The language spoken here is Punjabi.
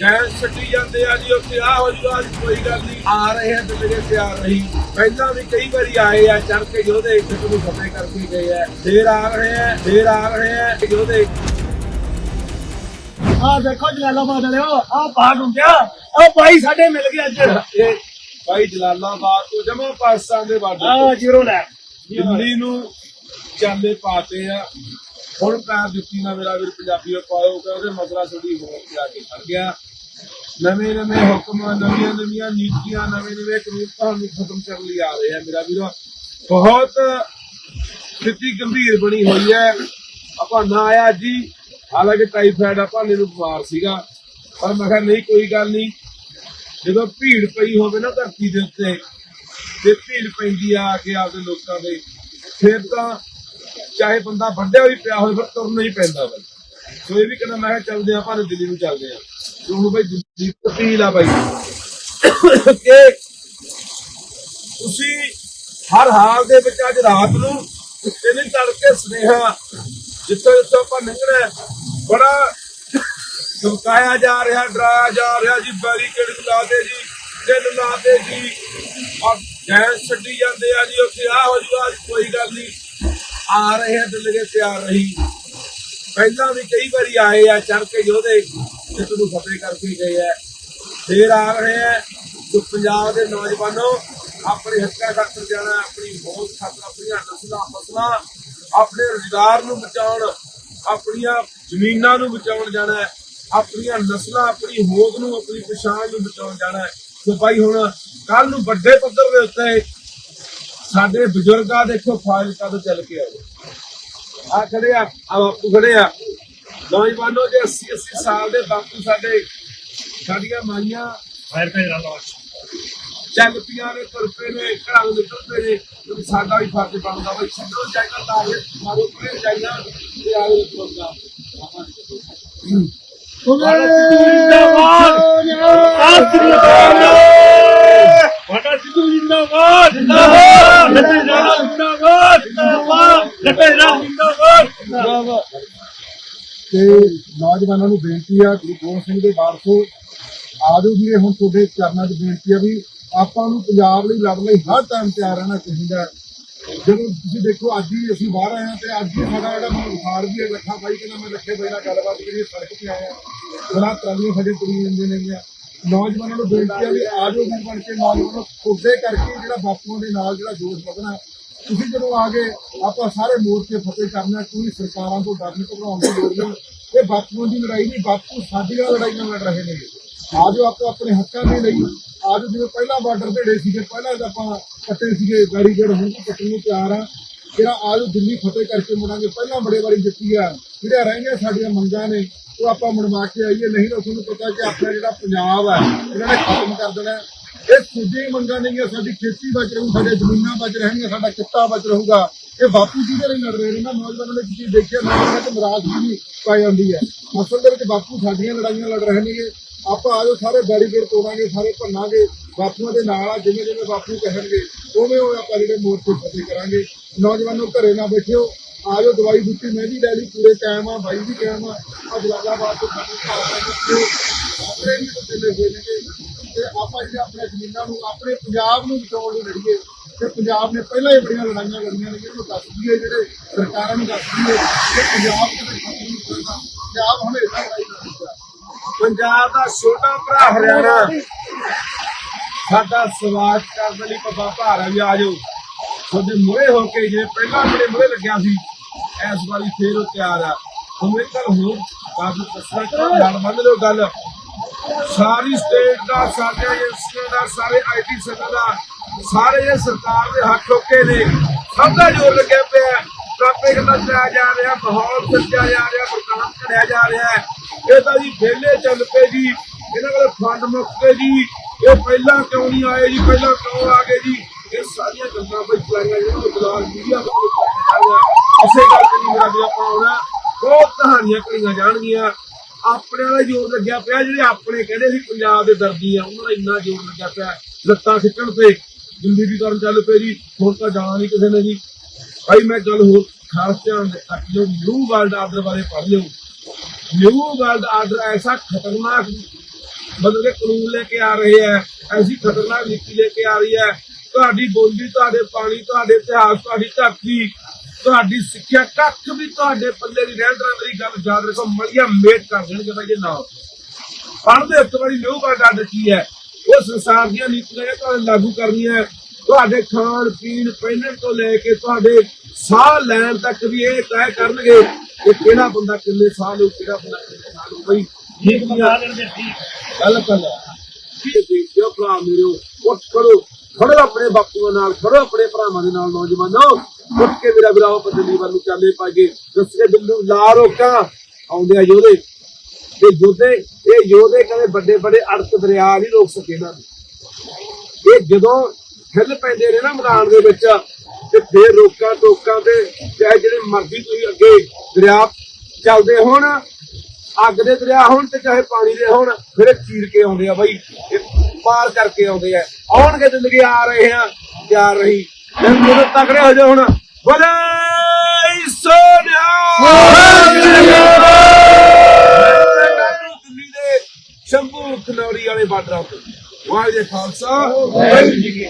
ਗੈਸ ਛੱਡੀ ਜਾਂਦੇ ਆ ਜੀ ਉੱਥੇ ਆ ਹੋ ਜੂਗਾ ਅੱਜ ਕੋਈ ਗੱਲ ਨਹੀਂ। ਆ ਰਹੇ ਆ ਤੇ ਮੇਰੇ ਤਿਆਰ ਰਹੀ। ਪਹਿਲਾਂ ਵੀ ਕਈ ਵਾਰੀ ਆਏ ਆ ਚੜ ਕੇ ਯੋਧੇ ਇੱਥੇ ਨੂੰ ਫਤਿਹ ਕਰਕੇ ਗਏ ਆ। ਫੇਰ ਆ ਰਹੇ ਆ ਫੇਰ ਆ ਰਹੇ ਆ ਯੋਧੇ ਆ ਦੇਖੋ ਜਲਾਲਾਬਾਦ ਵਾਲਿਓ ਆ ਬਾਗ ਹੁੰਦਿਆ ਆ। ਬਾਈ ਸਾਡੇ ਮਿਲ ਗਏ ਅੱਜ। ਇਹ ਜਲਾਲਾਬਾਦ ਤੋਂ ਜਮਾ ਪਾਕਿਸਤਾਨ ਦੇ ਬਾਰਡਰ ਆ ਜ਼ੀਰੋ ਲੈ। ਦਿੱਲੀ ਨੂੰ ਚਾਲੇ ਪਾਤੇ ਆ। ਹੁਣ ਪੈਰ ਜੁੱਤੀ ਨਾਲ ਮੇਰਾ ਵੀਰ ਪੰਜਾਬੀ ਪਾਇਓ ਕਿ ਮਸਲਾ ਥੋੜੀ ਹੋ ਕੇ ਕੇ ਖੜ ਗਿਆ। ਨਵੇਂ ਨਵੇਂ ਹੁਕਮ, ਨਵੀਆਂ ਨਵੀਆਂ ਨੀਤੀਆਂ, ਨਵੇਂ ਨਵੇਂ ਕਾਨੂੰਨ ਤੁਹਾਨੂੰ ਖਤਮ ਕਰਨ ਲਈ ਆ ਰਹੇ ਆ ਮੇਰਾ ਵੀਰੋ। ਬਹੁਤ ਸਥਿਤੀ ਗੰਭੀਰ ਬਣੀ ਹੋਈ ਹੈ। ਆਪਾਂ ਨਾ ਆਇਆ ਜੀ, ਹਾਲਾਂਕਿ ਟਾਈਫਾਇਡ ਆਪਾਂ ਭਾਲੇ ਨੂੰ ਬਿਮਾਰ ਸੀਗਾ, ਪਰ ਮੈਂ ਕਿਹਾ ਨਹੀਂ, ਕੋਈ ਗੱਲ ਨਹੀਂ। ਜਦੋਂ ਭੀੜ ਪਈ ਹੋਵੇ ਨਾ ਧਰਤੀ ਦੇ ਉੱਤੇ, ਤੇ ਭੀੜ ਪੈਂਦੀ ਆ ਕੇ ਆਪਦੇ ਲੋਕਾਂ ਦੇ ਫਿਰ ਤਾਂ ਚਾਹੇ ਬੰਦਾ ਵੱਡਿਆ ਵੀ ਪਿਆ ਹੋਵੇ, ਫਿਰ ਤੁਰਨਾ ਹੀ ਪੈਂਦਾ ਵਾ ਸੋ ਇਹ ਵੀ ਕਹਿੰਦਾ, ਮੈਂ ਕਿਹਾ ਚੱਲਦੇ ਆ ਭਾਵੇਂ ਦਿੱਲੀ ਨੂੰ ਚੱਲਦੇ ਆ। ਤੇ ਹੁਣ ਬਈ ਦਿੱਲੀ ਤਪੀਲ ਆ ਬਾਈ। ਕਿ ਤੁਸੀਂ ਹਰ ਹਾਲ ਦੇ ਵਿੱਚ ਅੱਜ ਰਾਤ ਨੂੰ ਇਹਨੇ ਤੜਕੇ ਸੁਨੇਹਾ ਜਿੱਥੋਂ ਜਿੱਥੋਂ ਆਪਾਂ ਨਿਕਲੇ ਬੜਾ ਧਮਕਾਇਆ ਜਾ ਰਿਹਾ, ਡਰਾਇਆ ਜਾ ਰਿਹਾ ਜੀ ਬੈਰੀਕੇਡ ਲਾ ਦੇ ਜੀ, ਦਿਲ ਲਾ ਦੇ ਜੀ। ਔਰ ਗੈਸ ਛੱਡੀ ਜਾਂਦੇ ਆ ਜੀ, ਉੱਥੇ ਆ ਹੋ ਜੂਗਾ ਕੋਈ ਗੱਲ ਨਹੀਂ। ਆ ਰਹੇ ਆ ਦਿਲ ਦੇ ਤਿਆਰ ਰਹੀ। ਪਹਿਲਾਂ ਵੀ ਕਈ ਵਾਰੀ ਆਏ ਆ ਚੜ ਕੇ ਯੋਧੇ ਜਿੱਤ ਨੂੰ ਫਤਿਹ ਕਰਕੇ ਗਏ ਆ। ਫੇਰ ਆ ਰਹੇ ਆ ਜੋ ਪੰਜਾਬ ਦੇ ਨੌਜਵਾਨੋ, ਆਪਣੇ ਹੱਕਾਂ ਖਾਤਰ ਜਾਣਾ, ਆਪਣੀ ਮੌਤ ਖਾਤਰ, ਆਪਣੀਆਂ ਨਸਲਾਂ, ਫਸਲਾਂ, ਆਪਣੇ ਰੁਜ਼ਗਾਰ ਨੂੰ ਬਚਾਉਣ, ਆਪਣੀਆਂ ਜ਼ਮੀਨਾਂ ਨੂੰ ਬਚਾਉਣ ਜਾਣਾ ਹੈ ਆਪਣੀਆਂ ਨਸਲਾਂ, ਆਪਣੀ ਹੋਂਦ ਨੂੰ, ਆਪਣੀ ਪਛਾਣ ਨੂੰ ਬਚਾਉਣ ਜਾਣਾ। ਹੈ ਸੋ ਭਾਈ ਹੁਣ ਕੱਲ ਨੂੰ ਵੱਡੇ ਪੱਧਰ ਦੇ ਉੱਤੇ ਸਾਡੇ ਬਜ਼ੁਰਗਾਂ ਦੇਖੋ ਫਾਜ਼ਿਲਕਾ ਤੋਂ ਚੱਲ ਕੇ ਆਏ। ਆ ਖੜੇ ਆ ਆ ਬਾਪੂ ਖੜੇ ਆ। ਨੌਜਵਾਨੋ ਜੇ 80 80 ਸਾਲ ਦੇ ਬਾਪੂ ਸਾਡੇ ਸਾਡੀਆਂ ਮਾਈਆਂ ਫਾਇਰ ਪੇ ਜਲਾਲਾਬਾਦ ਚੱਲ ਪੀਆਂ ਨੇ ਤੁਰ ਪਏ ਨੇ ਘਰਾਂ ਨਿਕਲ ਪਏ ਨੇ ਤੇ ਸਾਡਾ ਵੀ ਫਰਜ਼ ਬਣਦਾ ਬਈ ਛੱਡੋ ਤਾਂ ਆਗੇ ਮਾਰੋ ਪਰੇ ਜਾਈਆਂ ਤੇ ਆਗੇ ਪ੍ਰੋਗਰਾਮ ਵਾਟਾ ਸਿੱਧੂ ਜਿੰਦਾਬਾਦ ਜਿੰਦਾਬਾਦ ਲੱਟੇ ਜਿੰਦਾਬਾਦ ਜਿੰਦਾਬਾਦ ਲੱਟੇ ਜਾਣਾ ਜਿੰਦਾਬਾਦ ਤੇ ਨੌਜਵਾਨਾਂ ਨੂੰ ਬੇਨਤੀ ਆ, ਗੁਰੂ ਗੋਬਿੰਦ ਸਿੰਘ ਦੇ ਵਾਰਸੋ ਆਜੋ ਵੀਰੇ ਹੁਣ ਤੁਹਾਡੇ ਚਰਨਾਂ 'ਚ ਬੇਨਤੀ ਆ ਵੀ ਆਪਾਂ ਨੂੰ ਪੰਜਾਬ ਲਈ ਲੜਨ ਲਈ ਹਰ ਟਾਈਮ ਤਿਆਰ ਰਹਿਣਾ ਚਾਹੀਦਾ ਜਦੋਂ ਤੁਸੀਂ ਦੇਖੋ, ਅੱਜ ਹੀ ਅਸੀਂ ਬਾਹਰ ਆਏ ਹਾਂ ਤੇ ਅੱਜ ਹੀ ਸਾਡਾ ਜਿਹੜਾ ਬੁਖਾਰ ਵੀ ਹੈ, ਲੱਖਾ ਬਾਈ ਕਹਿੰਦਾ ਮੈਂ ਲੱਖੇ ਬਾਈ ਨਾਲ ਗੱਲਬਾਤ ਕਰੀ ਸੜਕ ਤੇ ਆਇਆ ਬੜਾ ਟਰਾਲੀਆਂ ਸਾਡੇ ਤੁਰੀ ਜਾਂਦੇ ਨੇਗੀਆਂ। ਨੌਜਵਾਨਾਂ ਨੂੰ ਬੇਨਤੀ ਆ ਵੀ ਆਜੋ ਵੀਰ ਬਣ ਕੇ ਨੌਜਵਾਨੋ ਖੁੱਦੇ ਕਰਕੇ ਜਿਹੜਾ ਬਾਪੂਆਂ ਦੇ ਨਾਲ ਜਿਹੜਾ ਜੋਸ਼ ਵਧਣਾ ਤੁਸੀਂ ਜਦੋਂ ਆ ਗਏ, ਆਪਾਂ ਸਾਰੇ ਮੋਰਚੇ ਫਤਿਹ ਕਰਨਾ ਕੋਈ ਸਰਕਾਰਾਂ ਤੋਂ ਡਰ ਨਹੀਂ ਘਬਰਾਉਣ ਦੀ ਲੋੜ ਨਹੀਂ। ਇਹ ਬਾਪੂਆਂ ਦੀ ਲੜਾਈ ਨਹੀਂ, ਬਾਪੂ ਸਾਡੀਆਂ ਲੜਾਈਆਂ ਲੜ ਰਹੇ ਨੇ। ਆਜੋ ਆਪਾਂ ਆਪਣੇ ਹੱਕਾਂ ਦੇ ਲਈ, ਆਜੋ ਜਿਵੇਂ ਪਹਿਲਾਂ ਬਾਰਡਰ ਢੇੜੇ ਸੀਗੇ, ਪਹਿਲਾਂ ਆਪਾਂ ਕੱਟੇ ਸੀਗੇ ਬੈਰੀਕੇਡ ਹੁਣ ਕੱਟਣ ਨੂੰ ਤਿਆਰ ਆ ਜਿਹੜਾ ਆਜੋ ਦਿੱਲੀ ਫਤਿਹ ਕਰਕੇ ਮੁੜਾਂਗੇ, ਪਹਿਲਾਂ ਬੜੇ ਵਾਰੀ ਜਿੱਤੀ ਆ। ਜਿਹੜੀਆਂ ਰਹਿੰਦੀਆਂ ਸਾਡੀਆਂ ਮੰਗਾਂ ਨੇ, ਉਹ ਆਪਾਂ ਮਨਵਾ ਕੇ ਆਈਏ। ਨਹੀਂ ਤਾਂ ਤੁਹਾਨੂੰ ਪਤਾ ਕਿ ਆਪਣਾ ਜਿਹੜਾ ਪੰਜਾਬ ਹੈ ਇਹਨਾਂ ਨੇ ਖਤਮ ਕਰ ਦੇਣਾ। ਇਹ ਸੁਝੀ ਮੰਗਾਂ ਨੇਗੀਆਂ ਸਾਡੀ ਖੇਤੀ ਬਚ ਰਹੂ, ਸਾਡੇ ਜ਼ਮੀਨਾਂ ਬਚ ਰਹਿਣਗੀਆਂ, ਸਾਡਾ ਕਿੱਤਾ ਬਚ ਰਹੂਗਾ। ਇਹ ਬਾਪੂ ਜੀ ਦੇ ਲਈ ਲੜ ਰਹੇ ਨੇ ਨਾ, ਨੌਜਵਾਨਾਂ ਨੇ ਤੁਸੀਂ ਦੇਖਿਆ ਨੌਜਵਾਨਾਂ ਤੇ ਨਾਰਾਜ਼ਗੀ ਪਾਈ ਜਾਂਦੀ ਹੈ ਅਸਲ ਦੇ ਵਿੱਚ ਬਾਪੂ ਸਾਡੀਆਂ ਲੜਾਈਆਂ ਲੜ ਰਹੇ ਨੇ। ਆਪਾਂ ਆਜੋ ਸਾਰੇ ਬੈਰੀਕੇਡ ਤੋੜਾਂਗੇ, ਸਾਰੇ ਭੰਨਾਂਗੇ, ਬਾਪੂਆਂ ਦੇ ਨਾਲ ਆ, ਜਿਵੇਂ ਜਿਵੇਂ ਬਾਪੂ ਕਹਿਣਗੇ, ਉਵੇਂ ਉਵੇਂ ਆਪਾਂ ਜਿਹੜੇ ਮੋਰਚੇ ਫਤਿਹ ਕਰਾਂਗੇ। ਨੌਜਵਾਨੋ ਘਰੇ ਨਾ ਬੈਠਿਓ ਆਜੋ ਦਵਾਈ ਬੁੱਟੀ, ਮੈਂ ਵੀ ਲੈ ਲਈ ਪੂਰੇ ਕਾਇਮ ਆ ਬਾਈ ਵੀ ਕਾਇਮ ਆ ਆ ਜਲਾਲਾਬਾਦ ਤੋਂ ਸਾਡੇ ਘਰ ਦੇ ਆਪਣੇ ਵੀ ਤਾਂ ਹੋਏ ਨੇਗੇ। ਤੇ ਆਪਾਂ ਜਿਹੜੇ ਆਪਣੇ ਜ਼ਮੀਨਾਂ ਨੂੰ, ਆਪਣੇ ਪੰਜਾਬ ਨੂੰ ਬਚਾਉਣ ਲਈ ਲੜੀਏ, ਤੇ ਪੰਜਾਬ ਨੇ ਪਹਿਲਾਂ ਹੀ ਬੜੀਆਂ ਲੜਾਈਆਂ ਲੜੀਆਂ ਨੇ ਜਿਹਨੂੰ ਦੱਸ ਦਈਏ ਜਿਹੜੇ ਸਰਕਾਰਾਂ ਨੂੰ ਦੱਸ ਦਈਏ, ਕਿ ਪੰਜਾਬ ਕਿਤੇ ਖਤਮ ਨਹੀਂ ਹੋਏਗਾ ਪੰਜਾਬ ਹਮੇਸ਼ਾ ਪੰਜਾਬ ਦਾ ਛੋਟਾ ਭਰਾ ਹਰਿਆਣਾ। ਸਾਡਾ ਸਵਾਗਤ ਕਰਨ ਲਈ ਪੱਬਾ ਭਾਰਾ ਵੀ ਆ ਜਾਓ। ਤੁਹਾਡੇ ਮੂਹਰੇ ਹੋ ਕੇ ਜਿਵੇਂ ਪਹਿਲਾਂ ਮੇਰੇ ਮੂਹਰੇ ਲੱਗਿਆ ਸੀ, ਇਸ ਵਾਰੀ ਫੇਰ ਉਹ ਤਿਆਰ ਆ। ਤੁਹਾਨੂੰ ਇੱਕ ਗੱਲ ਹੋਰ, ਬਾਬੂ ਦੱਸਣਾ ਚਾਹੁੰਦਾ ਗੱਲ ਮੰਨ ਲਓ ਗੱਲ। ਸਾਰੀ ਸਟੇਟ ਦਾ ਸਾਰੇ ਏਜੰਸੀਆਂ ਦਾ, ਸਾਰੇ ਆਈਟੀ ਸੈਕਟਰ ਦਾ, ਸਾਰੇ ਇਹ ਸਰਕਾਰ ਦੇ ਹੱਥ ਰੋਕੇ ਨੇ, ਸਭ ਦਾ ਜੋਰ ਲੱਗਿਆ ਪਿਆ। ਟ੍ਰੈਫਿਕ ਦਾ ਜਾ ਰਿਹਾ, ਮਾਹੌਲ ਸੱਜਿਆ ਜਾ ਰਿਹਾ ਪ੍ਰਕਾਸ਼ ਕਰਿਆ ਜਾ ਰਿਹਾ। ਇਹ ਤਾਂ ਜੀ ਵਿਹਲੇ ਚੱਲ ਪਏ ਜੀ, ਇਹਨਾਂ ਕੋਲ ਫੰਡ ਮੁੱਕ ਗਏ ਜੀ, ਇਹ ਪਹਿਲਾਂ ਕਿਉਂ ਨਹੀਂ ਆਏ ਜੀ, ਪਹਿਲਾਂ ਕਿਉਂ ਆ ਗਏ ਜੀ? ਇਹ ਸਾਰੀਆਂ ਗੱਲਾਂ ਬਈ ਚਲਾਈਆਂ ਜਿਹੜੀਆਂ ਬਦਲਾਅ ਮੀਡੀਆ ਕੋਲ ਇਸੇ ਗੱਲ ਤੇ ਮੇਰਾ ਵੀ ਆਪਾਂ ਆਉਣਾ। ਬਹੁਤ ਕਹਾਣੀਆਂ ਕਹੀਆਂ ਜਾਣਗੀਆਂ। ਆਪਣੇ ਵਾਲਾ ਜ਼ੋਰ ਲੱਗਿਆ ਪਿਆ, ਜਿਹੜੇ ਆਪਣੇ ਕਹਿੰਦੇ ਸੀ ਪੰਜਾਬ ਦੇ ਦਰਦੀ ਆ, ਉਹਨਾਂ ਦਾ ਇੰਨਾ ਜ਼ੋਰ ਲੱਗਿਆ ਪਿਆ, ਲੱਤਾਂ ਖਿੱਚਣ ਤੇ। ਦਿੱਲੀ ਕਰਨ ਚੱਲ ਪਏ ਜੀ, ਹੁਣ ਤਾਂ ਜਾਣਾ ਨਹੀਂ ਕਿਸੇ ਨੇ ਜੀ। ਭਾਈ ਮੈਂ ਗੱਲ ਹੋਰ ਖਾਸ ਧਿਆਨ ਰੱਖ ਲਿਓ ਨਿਊ ਵਰਲਡ ਆਰਡਰ ਬਾਰੇ ਪੜ੍ਹ ਲਿਓ। ਨਿਊ ਵਰਲਡ ਆਰਡਰ ਐਸਾ ਖਤਰਨਾਕ ਮਤਲਬ ਕਾਨੂੰਨ ਲੈ ਕੇ ਆ ਰਹੇ ਹੈ, ਐਸੀ ਖਤਰਨਾਕ ਨੀਤੀ ਲੈ ਕੇ ਆ ਰਹੀ ਹੈ। ਤੁਹਾਡੀ ਬੋਲੀ, ਤੁਹਾਡੇ ਪਾਣੀ, ਤੁਹਾਡੇ ਇਤਿਹਾਸ, ਤੁਹਾਡੀ ਧਰਤੀ, ਤੁਹਾਡੀ ਸਿੱਖਿਆ ਕੱਖ ਵੀ ਤੁਹਾਡੇ ਪੱਲੇ ਦੀ ਰਹਿਣ ਦਾ ਮੇਰੀ ਗੱਲ ਯਾਦ ਰੱਖੋ ਮਲੀਆ ਮੇਟ ਕਰ ਦੇਣਗੇ ਤਾਂ ਜੇ ਨਾ ਪੜ੍ਹਦੇ ਇੱਕ ਵਾਰੀ ਨਿਊ ਗੱਲ ਕੀ ਹੈ, ਉਹ ਸੰਸਾਰ ਦੀਆਂ ਨੀਤੀਆਂ ਨੇ ਤੁਹਾਨੂੰ ਲਾਗੂ ਕਰਨੀਆਂ ਤੁਹਾਡੇ ਖਾਣ ਪੀਣ ਪਹਿਨਣ ਤੋਂ ਲੈ ਕੇ ਤੁਹਾਡੇ ਸਾਹ ਲੈਣ ਤੱਕ ਵੀ ਇਹ ਤੈਅ ਕਰਨਗੇ ਕਿ ਕਿਹੜਾ ਬੰਦਾ ਕਿੰਨੇ ਸਾਲ ਹੋ ਕਿਹੜਾ ਬੰਦਾ ਕਿੰਨੇ ਸਾਲ ਹੋ ਬਈ, ਠੀਕ ਬਣਾ ਦੇਣਗੇ ਠੀਕ ਗੱਲ ਕਰ ਕੀ ਦੇਖਿਓ ਭਰਾ ਮੇਰੇ, ਉੱਠ ਕਰੋ ਖੜੋ ਆਪਣੇ ਬਾਪੂਆਂ ਨਾਲ, ਖੜੋ ਆਪਣੇ ਭਰਾਵਾਂ ਦੇ ਨਾਲ, ਨੌਜਵਾਨੋ। ਉੱਠ ਕੇ ਮੇਰਾ ਵੀਰਾਓ ਬਦਲੀ ਵੱਲ ਨੂੰ ਚਾਲੇ ਪਾਗੇ ਦੱਸ ਕੇ ਬਿੱਲੂ ਲਾ ਰੋਕਾਂ। ਆਉਂਦੇ ਆ ਯੋਧੇ। ਤੇ ਯੋਧੇ, ਇਹ ਯੋਧੇ ਕਦੇ ਵੱਡੇ ਵੱਡੇ ਅੜਕ ਦਰਿਆ ਨਹੀਂ ਰੋਕ ਸਕੇ ਨਾ। ਇਹ ਜਦੋਂ ਹਿੱਲ ਪੈਂਦੇ ਨੇ ਨਾ ਮੈਦਾਨ ਦੇ ਵਿੱਚ ਤੇ ਫੇਰ ਰੋਕਾਂ ਟੋਕਾਂ ਤੇ ਚਾਹੇ ਜਿਹੜੇ ਮਰਜ਼ੀ ਤੁਸੀਂ ਅੱਗੇ ਦਰਿਆ ਚੱਲਦੇ ਹੋਣ ਅੱਗ ਦੇ ਦਰਿਆ ਹੋਣ ਤੇ ਚਾਹੇ ਪਾਣੀ ਦੇ ਹੋਣ ਫਿਰ ਚੀਰ ਕੇ ਆਉਂਦੇ ਆ ਬਾਈ ਇਹ ਪਾਰ ਕਰਕੇ ਆਉਂਦੇ ਆ। ਆਉਣਗੇ ਜ਼ਿੰਦਗੀ ਆ ਰਹੇ ਆ ਜਾ ਰਹੀ। ਤੇ ਜਦੋਂ ਤਕੜੇ ਹੋ ਜਾ ਹੁਣ। ਬੋਲੇ ਸੋਨਿਆ! ਦਿੱਲੀ ਦੇ ਸ਼ੰਭੂ ਖਨੌਰੀ ਵਾਲੇ ਬਾਰਡਰਾਂ ਤੇ ਵਾਹਿਗੁਰੂ ਖਾਲਸਾ ਵਾਹਿਗੁਰੂ ਜੀ